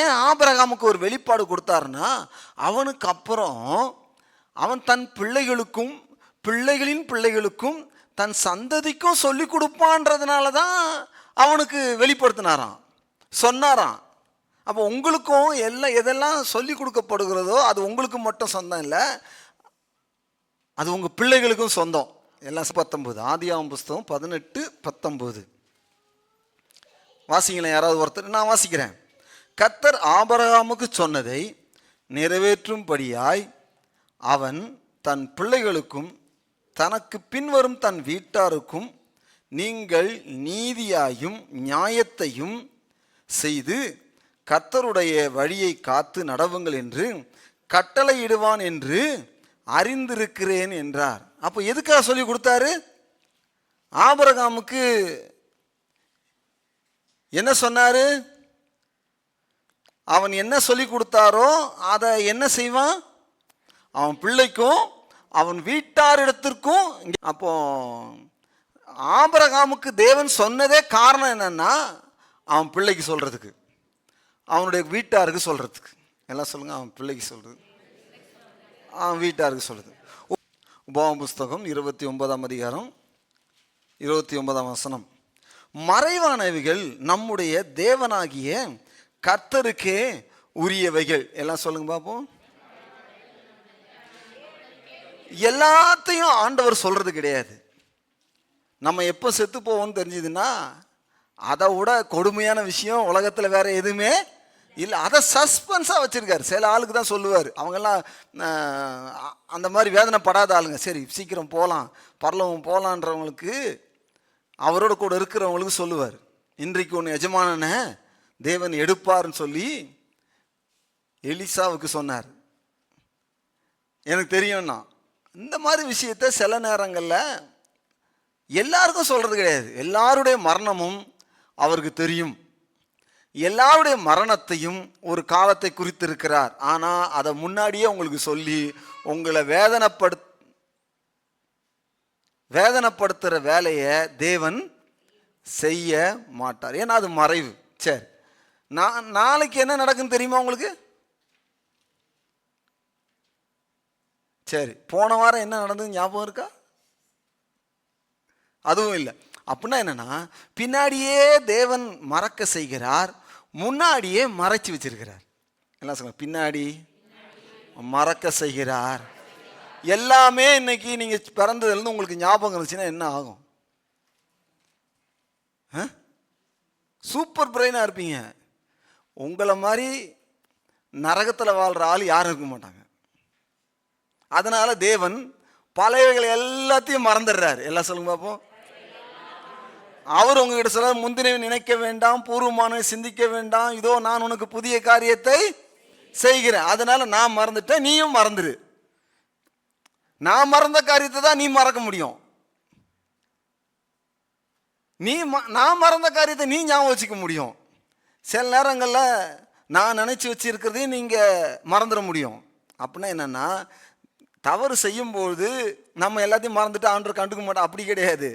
ஏன் ஆபிரகாமுக்கு ஒரு வெளிப்பாடு கொடுத்தாருன்னா அவனுக்கு அப்புறம் அவன் தன் பிள்ளைகளுக்கும் பிள்ளைகளின் பிள்ளைகளுக்கும் தன் சந்ததிக்கும் சொல்லி கொடுப்பான்றதுனால தான் அவனுக்கு வெளிப்படுத்தினாராம். சொன்னாராம். அப்போ உங்களுக்கும் எல்லாம் எதெல்லாம் சொல்லி கொடுக்கப்படுகிறதோ அது உங்களுக்கு மட்டும் சொந்தம் இல்லை அது உங்கள் பிள்ளைகளுக்கும் சொந்தம். எல்லாம் பத்தொம்போது ஆதியாவும் புஸ்தகம் பதினெட்டு பத்தொம்போது வாசிங்களேன் யாராவது ஒருத்தர் நான் வாசிக்கிறேன். கத்தர் ஆபரகாமுக்கு சொன்னதை நிறைவேற்றும்படியாய் அவன் தன் பிள்ளைகளுக்கும் தனக்கு பின்வரும் தன் வீட்டாருக்கும் நீங்கள் நீதியாயும் நியாயத்தையும் செய்து கத்தருடைய வழியை காத்து நடவுங்கள் என்று கட்டளையிடுவான் என்று அறிந்திருக்கிறேன் என்றார். அப்போ எதுக்காக சொல்லி கொடுத்தாரு? ஆபரகாமுக்கு என்ன சொன்னாரு? அவன் என்ன சொல்லி கொடுத்தாரோ அதை என்ன செய்வான்? அவன் பிள்ளைக்கும் அவன் வீட்டாரிடத்திற்கும் அப்போ ஆபரகாமுக்கு தேவன் சொன்னதே காரணம் என்னன்னா அவன் பிள்ளைக்கு சொல்கிறதுக்கு அவனுடைய வீட்டாருக்கு சொல்கிறதுக்கு எல்லாம் சொல்லுங்கள் அவன் பிள்ளைக்கு சொல்கிறது அவன் வீட்டாருக்கு சொல்கிறது உபாவம் புஸ்தகம் இருபத்தி ஒன்பதாம் அதிகாரம் இருபத்தி ஒன்பதாம் வசனம். மறைவானவைகள் நம்முடைய தேவனாகிய கர்த்தருக்கே உரியவைகள். எல்லாம் சொல்லுங்க பார்ப்போம் எல்லாத்தையும் ஆண்டவர் சொல்றது கிடையாது. நம்ம எப்போ செத்து போவோம்னு தெரிஞ்சதுன்னா அதை விட கொடுமையான விஷயம் உலகத்தில் வேற எதுவுமே இல்லை. அதை சஸ்பென்ஸாக வச்சுருக்காரு. சில ஆளுக்கு தான் சொல்லுவார். அவங்கெல்லாம் அந்த மாதிரி வேதனை படாத ஆளுங்க. சரி சீக்கிரம் போகலாம் பரலவம் போகலான்றவங்களுக்கு அவரோட கூட இருக்கிறவங்களுக்கு சொல்லுவார். இன்றைக்கு ஒன்று எஜமானனை தேவன் எடுப்பார்னு சொல்லி எலிசாவுக்கு சொன்னார். எனக்கு தெரியும்னா இந்த மாதிரி விஷயத்த சில நேரங்களில் எல்லாருக்கும் சொல்கிறது கிடையாது. எல்லாருடைய மரணமும் அவருக்கு தெரியும். எல்லாருடைய மரணத்தையும் ஒரு காலத்தை குறித்திருக்கிறார். ஆனால் அதை முன்னாடியே உங்களுக்கு சொல்லி உங்களை வேதனைப்படு வேதனைப்படுத்துகிற வேலையை தேவன் செய்ய மாட்டார். ஏன்னா அது மறைவு. சரி. நான் நாளைக்கு என்ன நடக்குன்னு தெரியுமா உங்களுக்கு? சரி போன வாரம் என்ன நடந்தது ஞாபகம் இருக்கா? அதுவும் இல்லை. அப்படின்னா என்னன்னா பின்னாடியே தேவன் மறக்க செய்கிறார் முன்னாடியே மறைச்சு வச்சிருக்கிறார். எல்லாம் சொல்லுங்க பின்னாடி மறக்க செய்கிறார். எல்லாமே இன்னைக்கு நீங்கள் பிறந்ததுலேருந்து உங்களுக்கு ஞாபகம் இருந்துச்சுன்னா என்ன ஆகும்? சூப்பர் பிரெயினாக இருப்பீங்க. உங்களை மாதிரி நரகத்தில் வாழ்கிற ஆள் யாரும் இருக்க மாட்டாங்க. அதனால் தேவன் பழையவைகளை எல்லாத்தையும் மறந்துடுறாரு. எல்லாம் சொல்லுங்க பார்ப்போம் அவர் உங்ககிட்ட சொல்ல முந்தினவை நினைக்க வேண்டாம் பூர்வமான சிந்திக்க வேண்டாம். இதோ நான் உனக்கு புதிய காரியத்தை செய்கிறேன். அதனால் நான் மறந்துட்டேன் நீயும் மறந்துடு நான் மறந்த காரியத்தை தான் நீ மறக்க முடியும். நீ ம- நான் மறந்த காரியத்தை நீ ஞாபகம் வச்சுக்க முடியும். சில நேரங்களில் நான் நினச்சி வச்சிருக்கிறதையும் நீங்கள் மறந்துட முடியும். அப்படின்னா என்னென்னா தவறு செய்யும்போது நம்ம எல்லாத்தையும் மறந்துட்டு ஆண்டவர் கண்டுக்க மாட்டோம் அப்படி கிடையாது.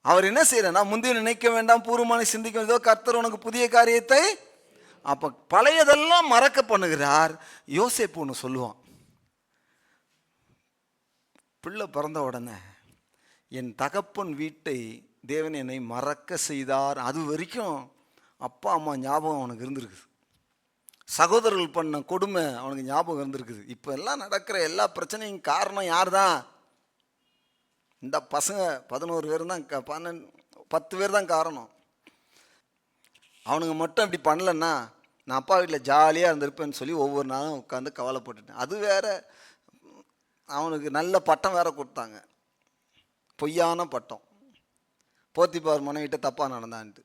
அவர் என்ன செய்யறா முந்தைய நினைக்க வேண்டாம் பூர்வமான சிந்திக்க வேண்டியதோ கர்த்தர் உனக்கு புதிய காரியத்தை அப்போ பழையதெல்லாம் மறக்க பண்ணுகிறார். யோசேப்பு ஒன்று சொல்லுவான். பிள்ளை பிறந்த உடனே என் தகப்பன் வீட்டை தேவன் என்னை மறக்க செய்தார். அது வரைக்கும் அப்பா அம்மா ஞாபகம் அவனுக்கு இருந்திருக்குது. சகோதரர்கள் பண்ண கொடுமை அவனுக்கு ஞாபகம் இருந்திருக்குது. இப்போ எல்லாம் நடக்கிற எல்லா பிரச்சனையும் காரணம் யார் தான் இந்த பசங்க பதினோரு பேர் தான் க- பன்னெண்டு பத்து பேர் தான் காரணம். அவனுங்க மட்டும் இப்படி பண்ணலன்னா நான் அப்பா வீட்டில் ஜாலியாக இருந்திருப்பேன்னு சொல்லி ஒவ்வொரு நாளும் உட்காந்து கவலைப்பட்டுட்டேன். அது வேற அவனுக்கு நல்ல பட்டம் வேற கொடுத்தாங்க. பொய்யான பட்டம். போத்திப்பார் மனைவிட்ட தப்பாக நடந்தான்ட்டு.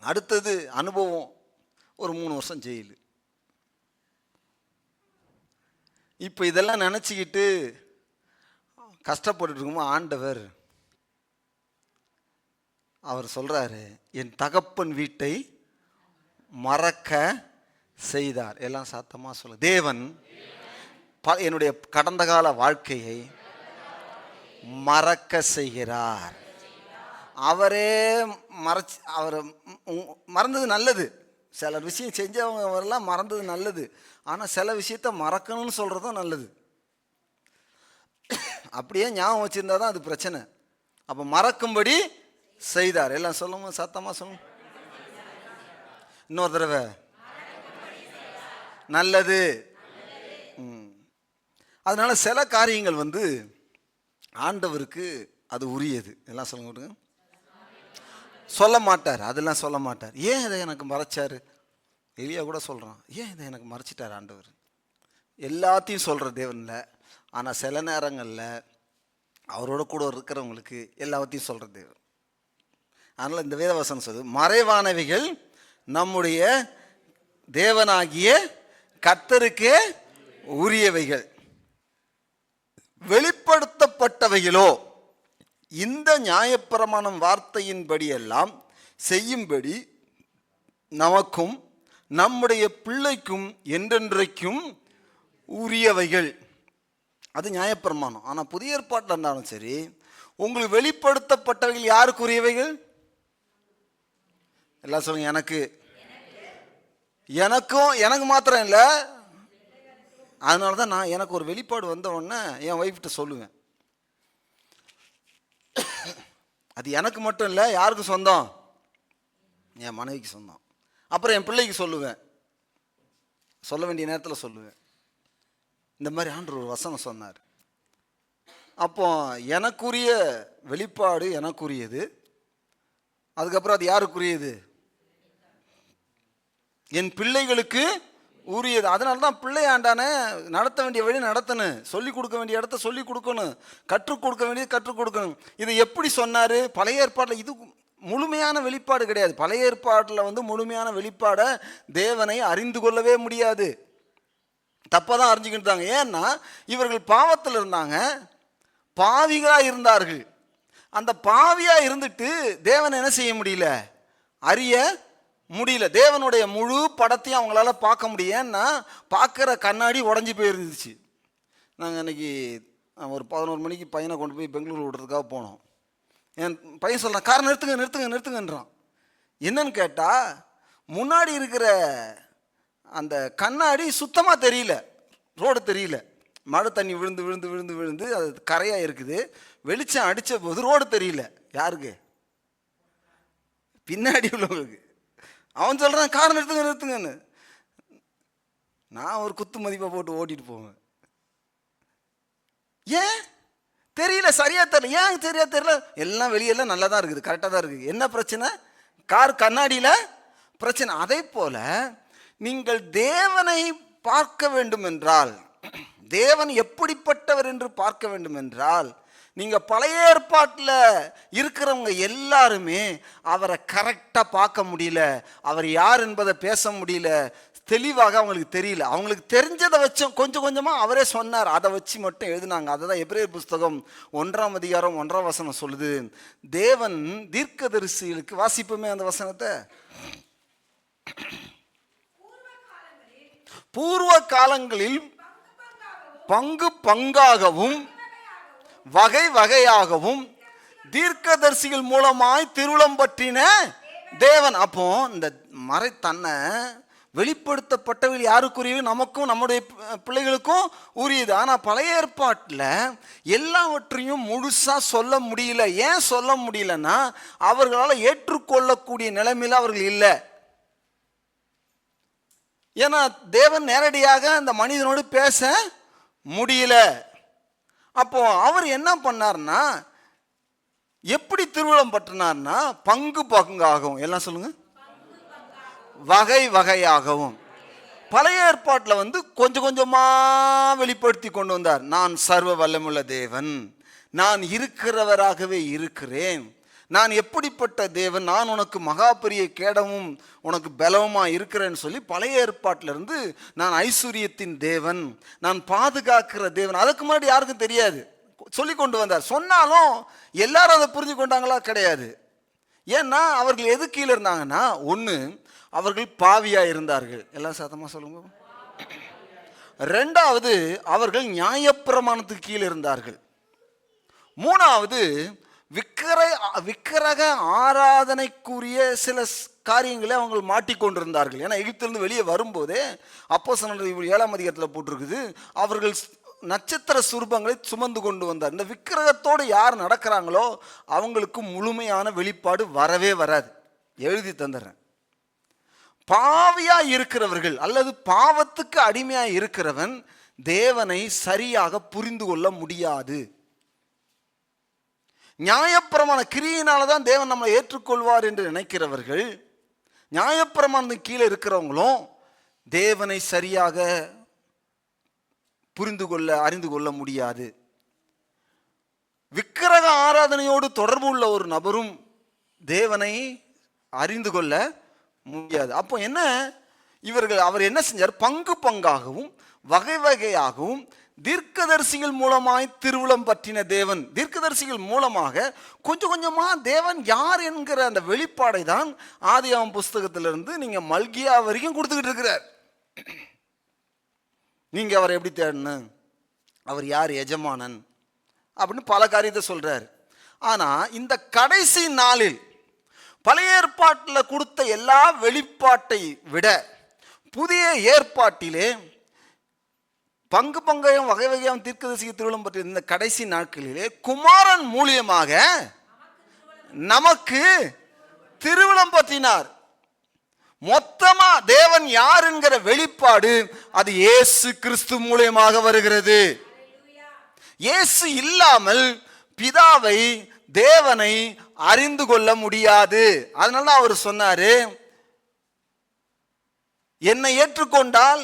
அடுத்தது அனுபவம் ஒரு மூணு வருஷம் ஜெயிலு. இப்போ இதெல்லாம் நினச்சிக்கிட்டு கஷ்டப்பட்டுட்டு ஆண்டவர் அவர் சொல்கிறாரு என் தகப்பன் வீட்டை மறக்க செய்தார். எல்லாம் சாத்தமாக சொல்ல தேவன் ப- என்னுடைய கடந்த கால வாழ்க்கையை மறக்க செய்கிறார். அவரே மறைச்சி அவரை மறந்தது நல்லது. சில விஷயம் செஞ்சவங்கலாம் மறந்தது நல்லது. ஆனால் சில விஷயத்த மறக்கணும்னு சொல்கிறதும் நல்லது. அப்படியே ஞாபகம் வச்சுருந்தா தான் அது பிரச்சனை. அப்போ மறக்கும்படி செய்தார். எல்லாம் சொல்லுங்க சத்தமாக சொல்லுங்க. இன்னொரு தடவை. நல்லது. ம். சில காரியங்கள் வந்து ஆண்டவருக்கு அது உரியது. எல்லாம் சொல்லுங்க சொல்ல மாட்டார் அதெல்லாம் சொல்ல மாட்டார் ஏன் இதை எனக்கு மறைச்சார்? எலியா கூட சொல்கிறான் ஏன் இதை எனக்கு மறைச்சிட்டார் ஆண்டவர்? எல்லாத்தையும் சொல்கிற தேவனில். ஆனால் சில நேரங்களில் அவரோட கூட இருக்கிறவங்களுக்கு எல்லாத்தையும் சொல்கிற தேவன். அதனால் இந்த வேதவசனம் சொல்லுது மறைவானவைகள் நம்முடைய தேவனாகிய கத்தருக்கு உரியவைகள். வெளிப்படுத்தப்பட்டவைகளோ இந்த நியாயப்பிரமாணம் வார்த்தையின்படியெல்லாம் செய்யும்படி நமக்கும் நம்முடைய பிள்ளைக்கும் என்றென்றைக்கும் உரியவைகள். அது நியாயப்பிரமாணம். ஆனால் புதிய ஏற்பாட்டில் இருந்தாலும் சரி உங்களுக்கு வெளிப்படுத்தப்பட்டவைகள் யாருக்கு உரியவைகள் எல்லாம் சொல்லுங்க எனக்கு. எனக்கும் எனக்கு மாத்திரம் இல்லை. அதனால தான் நான் எனக்கு ஒரு வெளிப்பாடு வந்த உடனே என் ஒய்ஃப்கிட்ட சொல்லுவேன். அது எனக்கு மட்டும் இல்லை யாருக்கு சொந்தம்? என் மனைவிக்கு சொந்தம். அப்புறம் என் பிள்ளைக்கு சொல்லுவேன். சொல்ல வேண்டிய நேரத்தில் சொல்லுவேன். இந்த மாதிரி ஆண்டு ஒரு வசனம் சொன்னார். அப்போ எனக்குரிய வெளிப்பாடு எனக்குரியது. அதுக்கப்புறம் அது யாருக்குரியது? என் பிள்ளைகளுக்கு உரியது. அதனால தான் பிள்ளையாண்டான நடத்த வேண்டிய வழி நடத்தணும் சொல்லிக் கொடுக்க வேண்டிய இடத்த சொல்லிக் கொடுக்கணும் கற்றுக் கொடுக்க வேண்டியது கற்றுக் கொடுக்கணும். இதை எப்படி சொன்னார்? பழைய ஏற்பாட்டில் இது முழுமையான வெளிப்பாடு கிடையாது. பழைய ஏற்பாட்டில் வந்து முழுமையான வெளிப்பாடை தேவனை அறிந்து கொள்ளவே முடியாது. தப்பாக தான் அறிஞ்சுக்கிட்டாங்க ஏன்னா இவர்கள் பாவத்தில் இருந்தாங்க. பாவிகளாக இருந்தார்கள். அந்த பாவியாக இருந்துட்டு தேவனை என்ன செய்ய முடியல? அறிய முடியல. தேவனுடைய முழு படத்தையும் அவங்களால பார்க்க முடியும் ஏன்னா பார்க்குற கண்ணாடி உடஞ்சி போயிருந்துச்சு. நாங்கள் இன்றைக்கி ஒரு பதினோரு மணிக்கு பையனை கொண்டு போய் பெங்களூர் விடுறதுக்காக போனோம். என் பையன் சொல்கிறான் கார் நிறுத்துங்க நிறுத்துங்க நிறுத்துங்கன்றான். என்னன்னு கேட்டால் முன்னாடி இருக்கிற அந்த கண்ணாடி சுத்தமாக தெரியல. ரோடு தெரியல. மழை தண்ணி விழுந்து விழுந்து விழுந்து விழுந்து அது கரையாக இருக்குது. வெளிச்சம் அடித்த போது ரோடு தெரியல. யாருக்கு? பின்னாடி உள்ளவங்களுக்கு. அவன் சொல்கிறான் கார் நிறுத்துங்க நிறுத்துங்கன்னு. நான் ஒரு குத்து மதிப்பை போட்டு ஓட்டிட்டு போவேன். ஏன்? தெரியல சரியா தெரியல. ஏன் சரியா தெரியல? எல்லாம் வெளியெல்லாம் நல்லா தான் இருக்குது கரெக்டாக தான் இருக்குது. என்ன பிரச்சனை? கார் கண்ணாடியில் பிரச்சனை. அதே போல் நீங்கள் தேவனை பார்க்க வேண்டும் என்றால் தேவன் எப்படிப்பட்டவர் என்று பார்க்க வேண்டும் என்றால் நீங்கள் பழைய ஏற்பாட்டில் இருக்கிறவங்க எல்லாருமே அவரை கரெக்டாக பார்க்க முடியல. அவர் யார் என்பதை பேச முடியல. தெளிவாக அவங்களுக்கு தெரியல. அவங்களுக்கு தெரிஞ்சதை வச்சும் கொஞ்சம் கொஞ்சமாக அவரே சொன்னார். அதை வச்சு மட்டும் எழுதினாங்க. அதை தான் எப்ரேர் புஸ்தகம் ஒன்றாம் அதிகாரம் ஒன்றாம் வசனம் சொல்லுது. தேவன் தீர்க்கதரிசிகளுக்கு வாசிப்போமே அந்த வசனத்தை. பூர்வ காலங்களில் பங்கு பங்காகவும் வகை வகையாகவும் தீர்க்கதரிசிகள் மூலமாய் திருவுளம் பற்றின தேவன். அப்போ இந்த மறை தன்னை வெளிப்படுத்தப்பட்டவர்கள் யாருக்குரியது? நமக்கும் நம்முடைய பிள்ளைகளுக்கும் உரியது. ஆனால் பழைய ஏற்பாட்டில் எல்லாவற்றையும் முழுசாக சொல்ல முடியல. ஏன் சொல்ல முடியலன்னா அவர்களால் ஏற்றுக்கொள்ளக்கூடிய நிலைமையில் அவர்கள் இல்லை. ஏன்னா தேவன் நேரடியாக அந்த மனிதனோடு பேச முடியல. அப்போ அவர் என்ன பண்ணார்னா எப்படி திருவிழம் பற்றினார்னா பங்கு பங்காகவும். எல்லாம் சொல்லுங்க. வகை வகையாகவும். பழைய ஏற்பாட்டில் வந்து கொஞ்சம் கொஞ்சமாக வெளிப்படுத்தி கொண்டு வந்தார். நான் சர்வ வல்லமுள்ள தேவன். நான் இருக்கிறவராகவே இருக்கிறேன். நான் எப்படிப்பட்ட தேவன்? நான் உனக்கு மகா பெரிய கேடமும் உனக்கு பலவுமாக இருக்கிறேன்னு சொல்லி பழைய ஏற்பாட்டிலிருந்து நான் ஐஸ்வர்யத்தின் தேவன் நான் பாதுகாக்கிற தேவன். அதுக்கு முன்னாடி யாருக்கும் தெரியாது. சொல்லி கொண்டு வந்தார். சொன்னாலும் எல்லாரும் அதை புரிஞ்சு கொண்டாங்களா? கிடையாது. ஏன்னா அவர்கள் எது கீழே இருந்தாங்கன்னா ஒன்று அவர்கள் பாவியாக இருந்தார்கள். எல்லாம் சத்தமாக சொல்லுங்க. ரெண்டாவது அவர்கள் நியாயப்பிரமாணத்துக்கு கீழே இருந்தார்கள். மூணாவது விக்கிர விக்கிரக ஆராதனைக்குரிய சில காரியங்களை அவங்க மாட்டிக்கொண்டிருந்தார்கள். ஏன்னா எகிப்திலிருந்து வெளியே வரும்போதே அப்போ ஏழாம் அதிகாரத்தில் போட்டிருக்குது. அவர்கள் நட்சத்திர சுரூபங்களை சுமந்து கொண்டு வந்தார். இந்த விக்கிரகத்தோடு யார் நடக்கிறாங்களோ அவங்களுக்கு முழுமையான வெளிப்பாடு வரவே வராது. எழுதி தந்துடுறேன். பாவியாக இருக்கிறவர்கள் அல்லது பாவத்துக்கு அடிமையாக இருக்கிறவன் தேவனை சரியாக புரிந்து கொள்ள முடியாது. நியாயப்பிரமான கிரியினால தான் தேவன் நம்மளை ஏற்றுக்கொள்வார் என்று நினைக்கிறவர்கள் நியாயப்பிரமாணத்துக்கு கீழே இருக்கிறவங்களும் தேவனை சரியாக புரிந்து கொள்ள அறிந்து கொள்ள முடியாது. விக்கிரக ஆராதனையோடு தொடர்பு உள்ள ஒரு நபரும் தேவனை அறிந்து கொள்ள முடியாது. அப்போ என்ன? இவர்கள் அவர் என்ன செஞ்சார்? பங்கு பங்காகவும் வகை வகையாகவும் தீர்க்கதரிசிகள் மூலமாய் திருவுளம் பற்றின தேவன். தீர்க்கதரிசிகள் மூலமாக கொஞ்சம் கொஞ்சமாக தேவன் யார் என்கிற அந்த வெளிப்பாடை தான் ஆதியாம புஸ்தகத்திலிருந்து நீங்கள் மல்கியா வரைக்கும் கொடுத்துக்கிட்டு இருக்கிறார். நீங்கள் அவரை எப்படி தேடணும்? அவர் யார் எஜமானன்? அப்படின்னு பல காரியத்தை சொல்கிறார் ஆனால் இந்த கடைசி நாளில் பழைய ஏற்பாட்டில் கொடுத்த எல்லா வெளிப்பாட்டை விட புதிய ஏற்பாட்டிலே பங்கு பங்கையும் வகை வகையாகவும் தீர்க்கதரிசி திருவிழம் பற்றி இந்த கடைசி நாட்களிலே குமாரன் மூலியமாக நமக்கு திருவிழம் பற்றினார். மொத்தமா தேவன் யார் என்கிற வெளிப்பாடு அது இயேசு கிறிஸ்து மூலியமாக வருகிறது. இயேசு இல்லாமல் பிதாவை தேவனை அறிந்து கொள்ள முடியாது. அதனால அவர் சொன்னாரு என்னை ஏற்றுக்கொண்டால்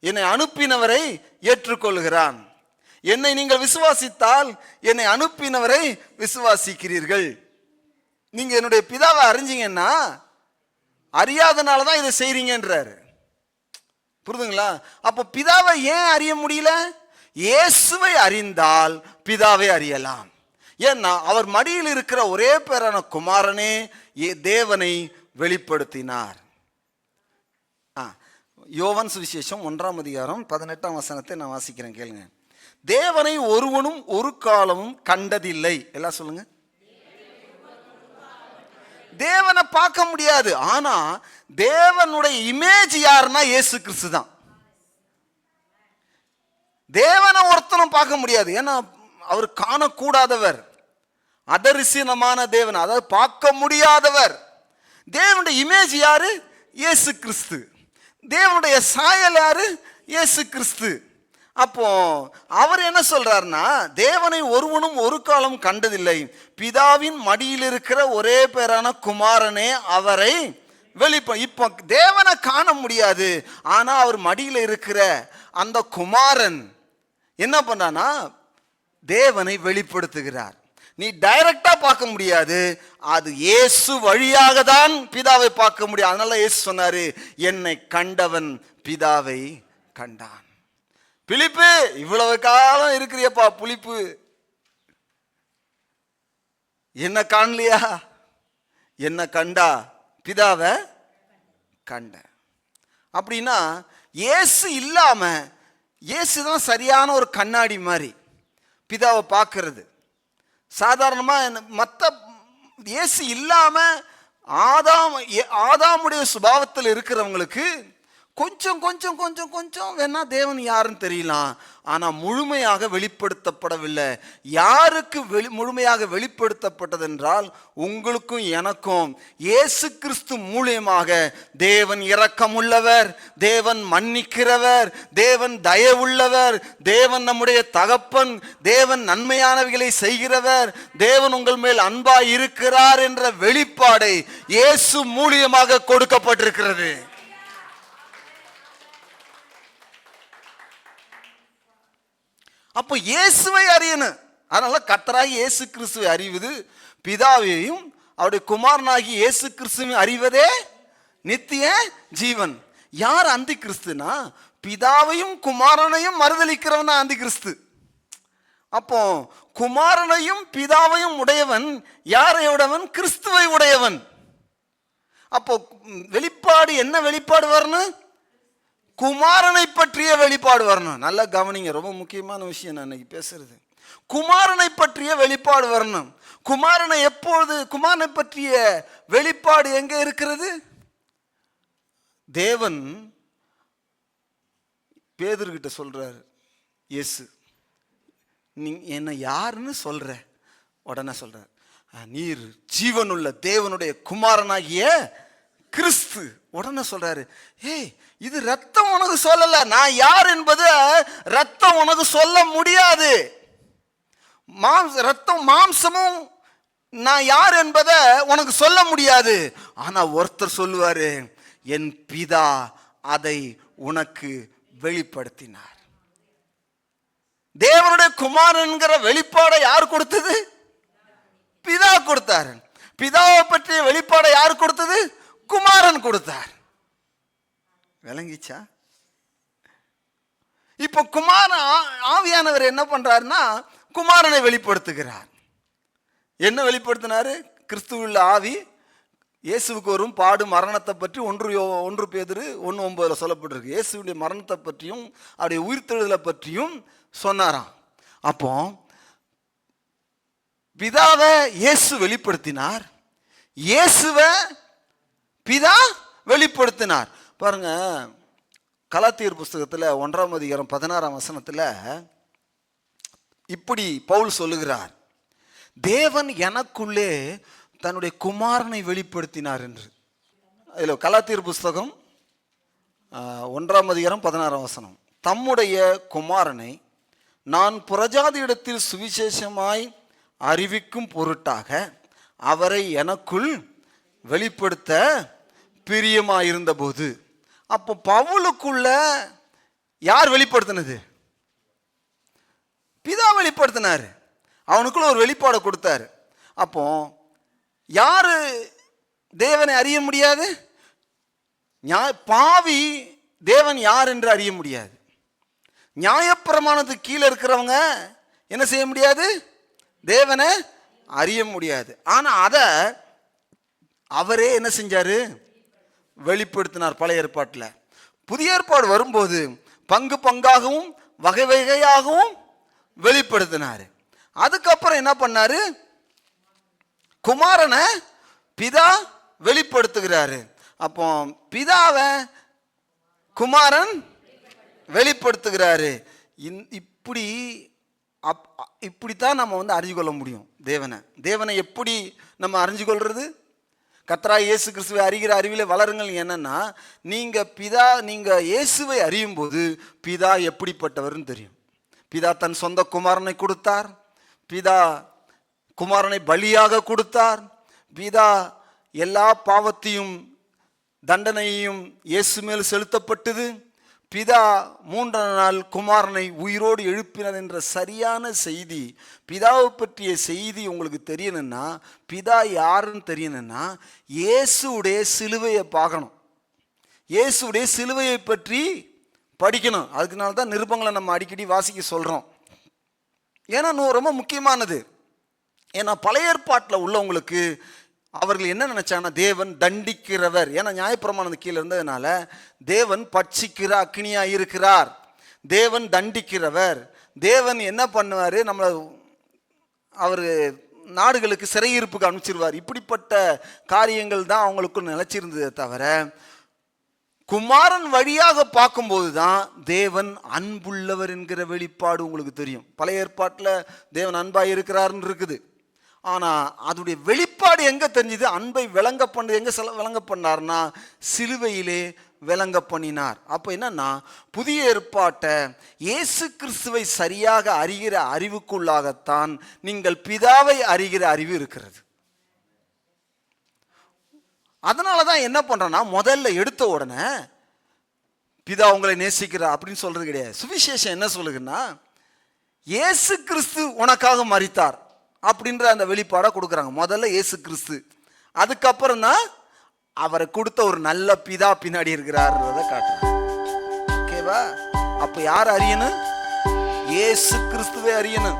என்னை அனுப்பினவரை ஏற்றுக்கொள்கிறான் என்னை நீங்கள் விசுவாசித்தால் என்னை அனுப்பினவரை விசுவாசிக்கிறீர்கள். நீங்க என்னுடைய பிதாவை அறிஞ்சீங்கன்னா அறியாதனால தான் இதை செய்றீங்கன்றாரு. புரிதுங்களா? அப்போ பிதாவை ஏன் அறிய முடியல? இயேசுவை அறிந்தால் பிதாவை அறியலாம். ஏன்னா அவர் மடியில் இருக்கிற ஒரே பேரான குமாரனே ஏ- தேவனை வெளிப்படுத்தினார். யோவன் சுவிசேஷம் ஒன்றாம் அதிகாரம் பதினெட்டாம் வசனத்தை நான் வாசிக்கிறேன் கேளுங்க. தேவனை ஒருவனும் ஒரு காலமும் கண்டதில்லை. எல்லாம் சொல்லுங்க. தேவனை பார்க்க முடியாது. ஆனா தேவனுடைய இமேஜ் யாருன்னா இயேசு கிறிஸ்து தான். தேவனை ஒருத்தனும் பார்க்க முடியாது. ஏன்னா அவர் காணக்கூடாதவர். அதரிசீனமான தேவன். அதாவது பார்க்க முடியாதவர். தேவனுடைய இமேஜ் யாரு? இயேசு கிறிஸ்து. தேவனுடைய சாயல் யாரு? இயேசு கிறிஸ்து. அப்போ அவர் என்ன சொல்றாருன்னா தேவனை ஒருவனும் ஒரு காலம் கண்டதில்லை. பிதாவின் மடியில் இருக்கிற ஒரே பேரான குமாரனே அவரை வெளிப்ப இப்போ தேவனை காண முடியாது. ஆனால் அவர் மடியில் இருக்கிற அந்த குமாரன் என்ன பண்ணானா தேவனை வெளிப்படுத்துகிறார். நீ டைரக்டா பார்க்க முடியாது. அது இயேசு வழியாக தான் பிதாவை பார்க்க முடியும். அதனால இயேசு சொன்னாரு என்னை கண்டவன் பிதாவை கண்டான். பிலிப்பு இவ்வளவு காலம் இருக்கிறியப்பா புளிப்பு. என்ன காணலையா? என்ன கண்டா? பிதாவை கண்ட. அப்படின்னா இயேசு இல்லாம இயேசு தான் சரியான ஒரு கண்ணாடி மாதிரி பிதாவை பார்க்கறது. சாதாரணமாக மற்ற ஏசி இல்லாமல் ஆதாம் ஏ- ஆதாமுடைய சுபாவத்தில் இருக்கிறவங்களுக்கு கொஞ்சம் கொஞ்சம் கொஞ்சம் கொஞ்சம் வேணா தேவன் யாருன்னு தெரியலாம். ஆனால் முழுமையாக வெளிப்படுத்தப்படவில்லை. யாருக்கு வெளி முழுமையாக வெளிப்படுத்தப்பட்டதென்றால் உங்களுக்கும் எனக்கும். இயேசு கிறிஸ்து மூலியமாக தேவன் இரக்கமுள்ளவர் தேவன் மன்னிக்கிறவர் தேவன் தயவுள்ளவர் தேவன் நம்முடைய தகப்பன் தேவன் நன்மையானவைகளை செய்கிறவர் தேவன் உங்கள் மேல் அன்பாய் இருக்கிறார் என்ற வெளிப்பாடை இயேசு மூலியமாக கொடுக்கப்பட்டிருக்கிறது. அப்போ இயேசுவை அறியணும். அதனால கத்தராகி இயேசு கிறிஸ்துவை அறிவது பிதாவையும் அவருடைய குமாரனாகி இயேசு கிறிஸ்துவையும் அறிவதே நித்திய ஜீவன். யார் அந்தி கிறிஸ்துனா பிதாவையும் குமாரனையும் மறுதளிக்கிறவன் தான் அந்தி கிறிஸ்து அப்போ குமாரனையும் பிதாவையும் உடையவன் யாரை உடையவன்? கிறிஸ்துவை உடையவன். அப்போ வெளிப்பாடு என்ன வெளிப்பாடு வரணும்? குமாரனை பற்றிய வெளிப்பாடு வரணும். நல்லா கவனிங்க ரொம்ப முக்கியமான விஷயம் நான் இன்னைக்கு பேசுறது. குமாரனை பற்றிய வெளிப்பாடு வரணும். குமாரனை எப்பொழுது குமாரனை பற்றிய வெளிப்பாடு எங்க இருக்கிறது? தேவன் பேதர்கிட்ட சொல்கிறாரு எஸ் நீ என்னை யாருன்னு சொல்ற? உடனே சொல்ற நீர் ஜீவனுள்ள தேவனுடைய குமாரனாகிய கிறிஸ்து. உடனே சொல்றாரு ஏய் இது ரத்தம் உனக்கு சொல்லல. நான் யார் என்பது ரத்தம் உனக்கு சொல்ல முடியாது. மாம்ச ரத்தம் மாம்சமும் நான் யார் என்பதை உனக்கு சொல்ல முடியாது. ஆனா ஒருத்தர் சொல்லுவாரு என் பிதா அதை உனக்கு வெளிப்படுத்தினார். தேவனுடைய குமாரன்கிற வெளிப்பாடை யார் கொடுத்தது? பிதா கொடுத்தார். பிதாவை பற்றிய வெளிப்பாடை யார் கொடுத்தது? குமாரன் கொடுத்தார். விளங்கிச்சா? இப்போ குமாரன் ஆவியானவர் என்ன பண்றாருன்னா குமாரனை வெளிப்படுத்துகிறார். என்ன வெளிப்படுத்தினாரு? கிறிஸ்துவுள்ள ஆவி இயேசுவுக்கு வரும் பாடு மரணத்தை பற்றி ஒன்று ஒன்று பேதிரு ஒன்று ஒன்பதுல சொல்லப்பட்டிருக்கு. இயேசுடைய மரணத்தை பற்றியும் அவருடைய உயிர்த்தெழுதலை பற்றியும் சொன்னாராம். அப்போ பிதாவை இயேசு வெளிப்படுத்தினார். இயேசுவை பிதா வெளிப்படுத்தினார். பாருங்க கலாத்தீர் புஸ்தகத்தில் ஒன்றாம் அதிகாரம் பதினாறாம் வசனத்தில் இப்படி பவுல் சொல்லுகிறார் தேவன் எனக்குள்ளே தன்னுடைய குமாரனை வெளிப்படுத்தினார் என்று. இதில் கலாத்தீர் புஸ்தகம் ஒன்றாம் அதிகாரம் பதினாறாம் வசனம். தம்முடைய குமாரனை நான் புறஜாதியிடத்தில் சுவிசேஷமாய் அறிவிக்கும் பொருட்டாக அவரை எனக்குள் வெளிப்படுத்த பிரியமாக இருந்தபோது அப்போ பவுலுக்குள்ள யார் வெளிப்படுத்தினது? பிதா வெளிப்படுத்தினார். அவனுக்குள்ள ஒரு வெளிப்பாடை கொடுத்தாரு. அப்போ யார் தேவனை அறிய முடியாது? பாவி தேவன் யார் என்று அறிய முடியாது. நியாயப்பிரமாணத்துக்கு கீழே இருக்கிறவங்க என்ன செய்ய முடியாது? தேவனை அறிய முடியாது. ஆனால் அதை அவரே என்ன செஞ்சார்? வெளிப்படுத்தினார் பழைய ஏற்பாட்டில். புதிய ஏற்பாடு வரும்போது பங்கு பங்காகவும் வகை வகையாகவும் வெளிப்படுத்தினார். அதுக்கப்புறம் என்ன பண்ணாரு? குமாரனை பிதா வெளிப்படுத்துகிறாரு. அப்போ பிதாவை குமாரன் வெளிப்படுத்துகிறாரு. இப்படி அப் அ- இப்படித்தான் நம்ம வந்து அறிஞ்சு கொள்ள முடியும் தேவனை. தேவனை எப்படி நம்ம அறிஞ்சு கொள்வது கத்ரா இயேசு கிறிஸ்துவை அறிகிற அறிவில் வளருங்கள் என்னன்னா நீங்கள் பிதா நீங்கள் இயேசுவை அறியும் போது பிதா எப்படிப்பட்டவர்னு தெரியும். பிதா தன் சொந்த குமாரனை கொடுத்தார் பிதா குமாரனை பலியாக கொடுத்தார் பிதா எல்லா பாவத்தையும் தண்டனையையும் இயேசு மேல் செலுத்தப்பட்டது. பிதா மூன்றாம் நாள் குமாரனை உயிரோடு எழுப்பினார் என்ற சரியான செய்தி பிதாவை பற்றிய செய்தி உங்களுக்கு தெரியணும்னா பிதா யாருன்னு தெரியணும்னா இயேசுடைய சிலுவையை பார்க்கணும். இயேசுடைய சிலுவையை பற்றி படிக்கணும். அதுக்குனால தான் நிருபங்களை நம்ம அடிக்கடி வாசிக்க சொல்கிறோம் ஏன்னா இன்னும் ரொம்ப முக்கியமானது. ஏன்னா பழைய ஏற்பாட்டில் உள்ளவங்களுக்கு அவர்கள் என்ன நினைச்சாங்கன்னா தேவன் தண்டிக்கிறவர். ஏன்னா நியாயப்பிரமாணம் கீழே இருந்ததுனால தேவன் பட்சிக்கிற அக்னியா இருக்கிறார். தேவன் தண்டிக்கிறவர். தேவன் என்ன பண்ணுவார்? நம்மளை அவர் நாடுகளுக்கு சிறையிருப்புக்கு அனுப்பிச்சிருவார். இப்படிப்பட்ட காரியங்கள் தான் அவங்களுக்கு நிலச்சிருந்ததே தவிர குமாரன் வழியாக பார்க்கும்போது தான் தேவன் அன்புள்ளவர் என்கிற வெளிப்பாடு உங்களுக்கு தெரியும். பழைய ஏற்பாட்டில் தேவன் அன்பாக இருக்கிறாருன்னு இருக்குது. ஆனால் அதோடைய வெளிப்பாடு எங்கே தெரிஞ்சுது? அன்பை விளங்க பண்ண எங்கே செல விளங்க பண்ணார்னா சிலுவையிலே விளங்க பண்ணினார். அப்போ என்னன்னா புதிய ஏற்பாட்டை இயேசு கிறிஸ்துவை சரியாக அறிகிற அறிவுக்குள்ளாகத்தான் நீங்கள் பிதாவை அறிகிற அறிவு இருக்கிறது. அதனால தான் என்ன பண்ணுறோன்னா முதல்ல எடுத்த உடனே பிதா உங்களை நேசிக்கிறார் அப்படின்னு சொல்கிறது கிடையாது. சுவிசேஷம் என்ன சொல்லுதுன்னா இயேசு கிறிஸ்து உனக்காக மறித்தார் அப்படின்ற அந்த வெளிப்பாடை கொடுக்குறாங்க. முதல்ல இயேசு கிறிஸ்து. அதுக்கப்புறம் தான் அவரை கொடுத்த ஒரு நல்ல பிதா பின்னாடி இருக்கிறாருன்றதை காட்டுறாங்க. ஓகேவா அப்போ யார் அறியணும்? இயேசு கிறிஸ்துவே அறியணும்.